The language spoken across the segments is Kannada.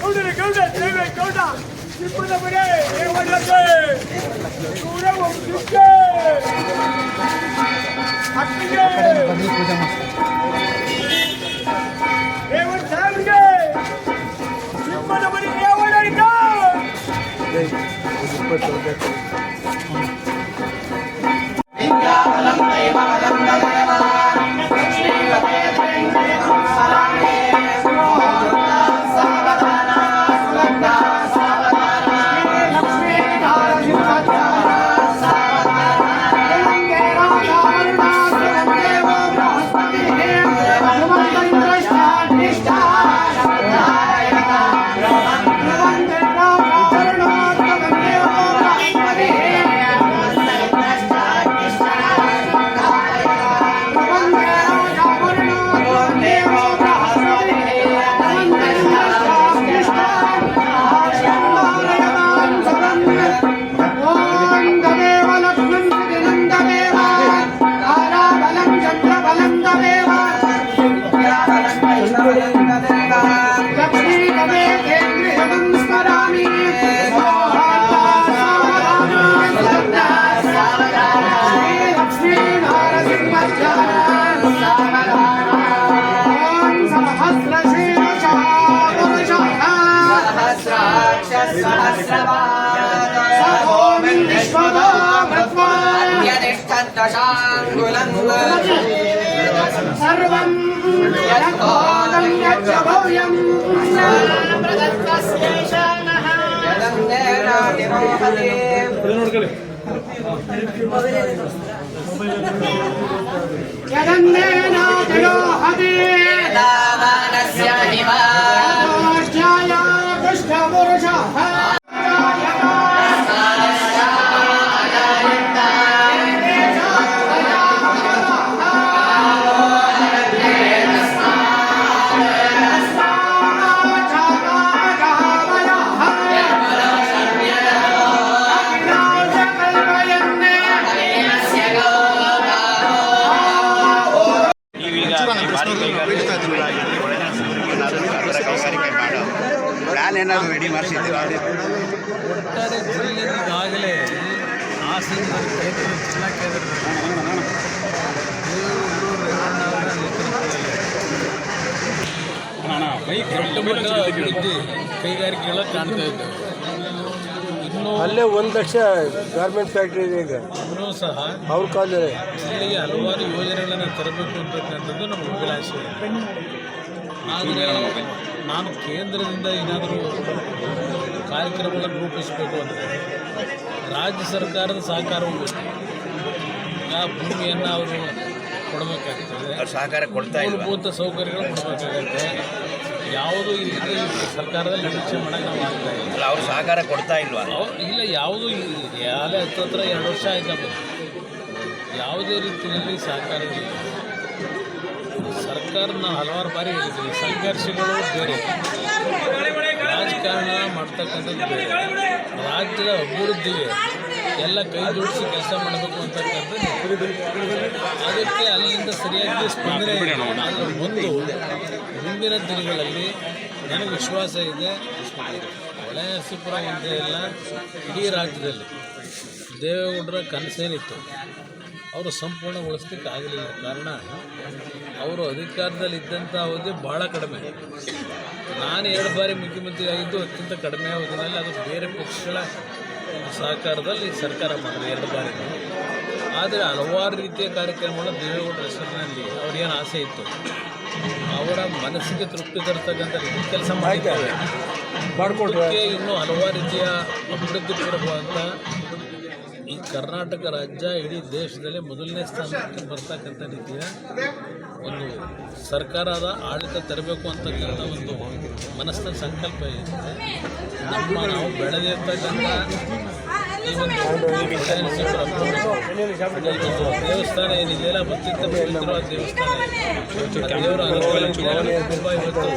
Golden, golden, golden, golden. Super the money, they want to say. Sura won't do it. Happy day. They want to have it. Super the money, they want to go. Inga alam tayo, alam tayo. सर्वं यत्कोदं यच्च भव्यं यदन्नेनातिरोहति ध्याय ಪ್ಲಾನ್ ಏನಾದರೂ ರೆಡಿ ಮಾಡಿಸಿದ್ದೀವಿ ಒಟ್ಟಾರೆ ಈಗಾಗಲೇ ಹಾಸನ ಜಿಲ್ಲಾ ಕೈಗಾರಿಕೆಗಳ ಕಾಣ್ತಾ ಇದ್ದೇವೆ ಅಲ್ಲೇ ಒಂದು ಲಕ್ಷ ಗಾರ್ಮೆಂಟ್ ಫ್ಯಾಕ್ಟ್ರಿ ಇದೆ ಈಗ. ಇನ್ನೂ ಸಹ ಅವ್ರ ಕಾಲದಲ್ಲಿ ಜಿಲ್ಲೆಗೆ ಹಲವಾರು ಯೋಜನೆಗಳನ್ನು ತರಬೇಕು ಅಂತಕ್ಕಂಥದ್ದು ನಮ್ಮ ಅಭಿಲಾಷೆ. ಆದರೆ ನಾನು ಕೇಂದ್ರದಿಂದ ಏನಾದರೂ ಕಾರ್ಯಕ್ರಮಗಳನ್ನು ರೂಪಿಸಬೇಕು ಅಂದರೆ ರಾಜ್ಯ ಸರ್ಕಾರದ ಸಹಕಾರವು ಬೇಕು. ಆ ಭೂಮಿಯನ್ನು ಅವರು ಕೊಡಬೇಕಾಗ್ತದೆ. ಅವ್ರು ಸಹಕಾರ ಕೊಡ್ತಾ ಮೂಲಭೂತ ಸೌಕರ್ಯಗಳು ಕೊಡಬೇಕಾಗುತ್ತೆ. ಯಾವುದು ಇಲ್ಲಿ ಸರ್ಕಾರದಲ್ಲಿ ನಿರೀಕ್ಷೆ ಮಾಡೋಕ್ಕೆ ನಾವು ಆಗ್ತಾ ಇಲ್ಲ. ಅವರು ಸಹಕಾರ ಕೊಡ್ತಾ ಇಲ್ವಾ? ಇಲ್ಲ ಯಾವುದು ಯಾವುದೇ ಹತ್ತತ್ರ ಎರಡು ವರ್ಷ ಆಯ್ತಪ್ಪ. ಯಾವುದೇ ರೀತಿಯಲ್ಲಿ ಸಹಕಾರವಿಲ್ಲ ಸರ್ಕಾರ ನಾವು ಹಲವಾರು ಬಾರಿ ಹೇಳಿದ್ದೀವಿ ಸಂಘರ್ಷಗಳು ಬೇರೆ. ರಾಜಕಾರಣ ಮಾಡ್ತಕ್ಕಂಥದ್ದು ಬೇರೆ. ರಾಜ್ಯದ ಅಭಿವೃದ್ಧಿಗೆ ಎಲ್ಲ ಕೈ ಜೋಡಿಸಿ ಕೆಲಸ ಮಾಡಬೇಕು ಅಂತಕ್ಕಂಥದ್ದು ಅದಕ್ಕೆ ಅಲ್ಲಿಂದ ಸರಿಯಾಗಿ ಸ್ಪಂದನೆ ಮುಂದೆ ಮುಂದಿನ ದಿನಗಳಲ್ಲಿ ನನಗೆ ವಿಶ್ವಾಸ ಇದೆ. ಹಳೆ ನರಸೀಪುರ ಒಂದೇ ಇಲ್ಲ ಇಡೀ ರಾಜ್ಯದಲ್ಲಿ. ದೇವೇಗೌಡರ ಕನಸೇನಿತ್ತು. ಅವರು ಸಂಪೂರ್ಣಗೊಳಿಸ್ಲಿಕ್ಕೆ ಆಗಲಿಲ್ಲ ಕಾರಣ ಅವರು ಅಧಿಕಾರದಲ್ಲಿ ಇದ್ದಂಥ ಅವಧಿ ಭಾಳ ಕಡಿಮೆ. ನಾನು ಎರಡು ಬಾರಿ ಮುಖ್ಯಮಂತ್ರಿ ಆಗಿದ್ದು ಅತ್ಯಂತ ಕಡಿಮೆ ಅವಧಿನಲ್ಲಿ ಅದು ಬೇರೆ ಪಕ್ಷಗಳ ಸಹಕಾರದಲ್ಲಿ ಸರ್ಕಾರ ಮಾಡಿದೆ ಎರಡು ಬಾರಿ. ಆದರೆ ಹಲವಾರು ರೀತಿಯ ಕಾರ್ಯಕ್ರಮಗಳು ದೇವೇಗೌಡರ ಹೆಸರಿನಲ್ಲಿ ಅವ್ರಿಗೇನು ಆಸೆ ಇತ್ತು? ಅವರ ಮನಸ್ಸಿಗೆ ತೃಪ್ತಿ ತರ್ತಕ್ಕಂಥ ರೀತಿ ಕೆಲಸ ಮಾಡಿದ್ದಾರೆ ಇನ್ನೂ ಹಲವಾರು ರೀತಿಯ ಅಭಿವೃದ್ಧಿ ಪೂರ್ವಕವಾದ ಈ ಕರ್ನಾಟಕ ರಾಜ್ಯ ಇಡೀ ದೇಶದಲ್ಲಿ ಮೊದಲನೇ ಸ್ಥಾನಕ್ಕೆ ಬರ್ತಕ್ಕಂಥ ರೀತಿಯ ಒಂದು ಸರ್ಕಾರದ ಆಡಳಿತ ತರಬೇಕು ಅಂತಕ್ಕಂಥ ಒಂದು ಮನಸ್ಸಿನ ಸಂಕಲ್ಪ ಇದೆ. ನಮ್ಮ ನಾವು ಬೆಳೆದಿರ್ತಕ್ಕಂಥ ಈ ಒಂದು ದೇವಸ್ಥಾನ ಏನಿದೆಯಲ್ಲ ಅತ್ಯಂತ ಪವಿತ್ರವಾದ ದೇವಸ್ಥಾನ ದೇವರ ಇವತ್ತು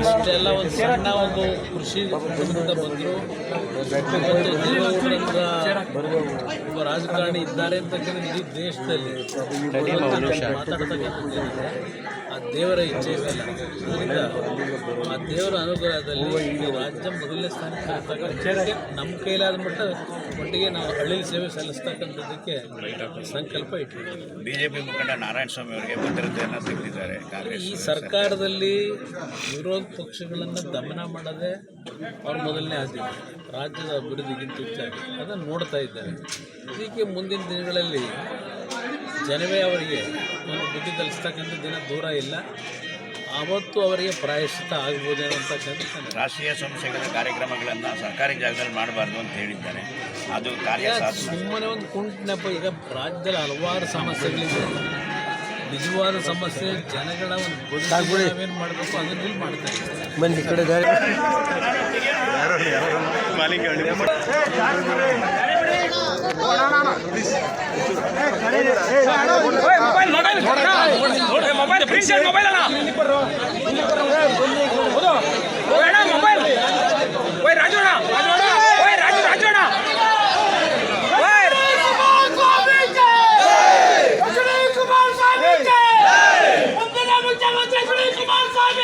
ಇಷ್ಟೆಲ್ಲ ಒಂದು ಸಣ್ಣ ಒಂದು ಕೃಷಿ ಕುಟುಂಬದಿಂದ ಬಂದರು. ಒಬ್ಬ ರಾಜಕಾರಣಿ ಇದ್ದಾರೆ ಅಂತಕ್ಕಂಥ ಇಡೀ ದೇಶದಲ್ಲಿ. ಮಾತಾಡ್ತಕ್ಕಂಥದ್ದು. ಏನಿದೆ, ಆ ದೇವರ ಇಚ್ಛೆ ಇರಲ್ಲ ಅದರಿಂದ ಆ ದೇವರ ಅನುಗ್ರಹದಲ್ಲಿ ಈ ರಾಜ್ಯ ಮೊದಲನೇ ಸ್ಥಾನಕ್ಕೆ ನಮ್ಮ ಕೈಲಾದ ಮಟ್ಟ ಮಟ್ಟಿಗೆ ನಾವು ಹಳ್ಳಿ ಸೇವೆ ಸಲ್ಲಿಸ್ತಕ್ಕಂಥದ್ದಕ್ಕೆ ಸಂಕಲ್ಪ ಇಟ್ಟಿದ್ದೀವಿ. ಬಿಜೆಪಿ ಮುಖಂಡ ನಾರಾಯಣ ಸ್ವಾಮಿ ಅವರಿಗೆ ಭದ್ರತೆಯನ್ನು ತೆಗೆದಿದ್ದಾರೆ ಈ ಸರ್ಕಾರದಲ್ಲಿ ವಿರೋಧ ಪಕ್ಷಗಳನ್ನು ದಮನ ಮಾಡದೆ ಅವ್ರ ಮೊದಲನೇ ಆದ್ಯತೆ ರಾಜ್ಯದ ಅಭಿವೃದ್ಧಿಗಿಂತ ಹೆಚ್ಚಾಗಿ. ಅದನ್ನು ನೋಡ್ತಾ ಇದ್ದಾರೆ. ಇದಕ್ಕೆ ಮುಂದಿನ ದಿನಗಳಲ್ಲಿ ಜನವೇ ಅವರಿಗೆ ಒಂದು ಬುದ್ಧಿ ಕಲಿಸ್ತಕ್ಕಂಥ ದಿನ ದೂರ ಇಲ್ಲ. ಆವತ್ತು ಅವರಿಗೆ ಪ್ರಾಯಶ್ಚಿತ ಆಗ್ಬೋದು ಅಂತಕ್ಕಂಥ ರಾಷ್ಟ್ರೀಯ ಸಂಸ್ಥೆಗಳ ಕಾರ್ಯಕ್ರಮಗಳನ್ನು ಸರ್ಕಾರಿ ಜಾಗದಲ್ಲಿ ಮಾಡಬಾರ್ದು ಅಂತ ಹೇಳಿದ್ದಾರೆ. ಅದು ಕಾರ್ಯ ಸುಮ್ಮನೆ ಒಂದು ಕುಂಟಿನಪ್ಪ ಈಗ ರಾಜ್ಯದಲ್ಲಿ ಹಲವಾರು ಸಮಸ್ಯೆಗಳಿದೆ. ನಿಜವಾದ ಸಮಸ್ಯೆ ಜನಗಳ ಒಂದು ಏನು ಮಾಡಬೇಕು ಅದನ್ನ ಇಲ್ಲಿ ಮಾಡ್ತಾ Come on, Sammy!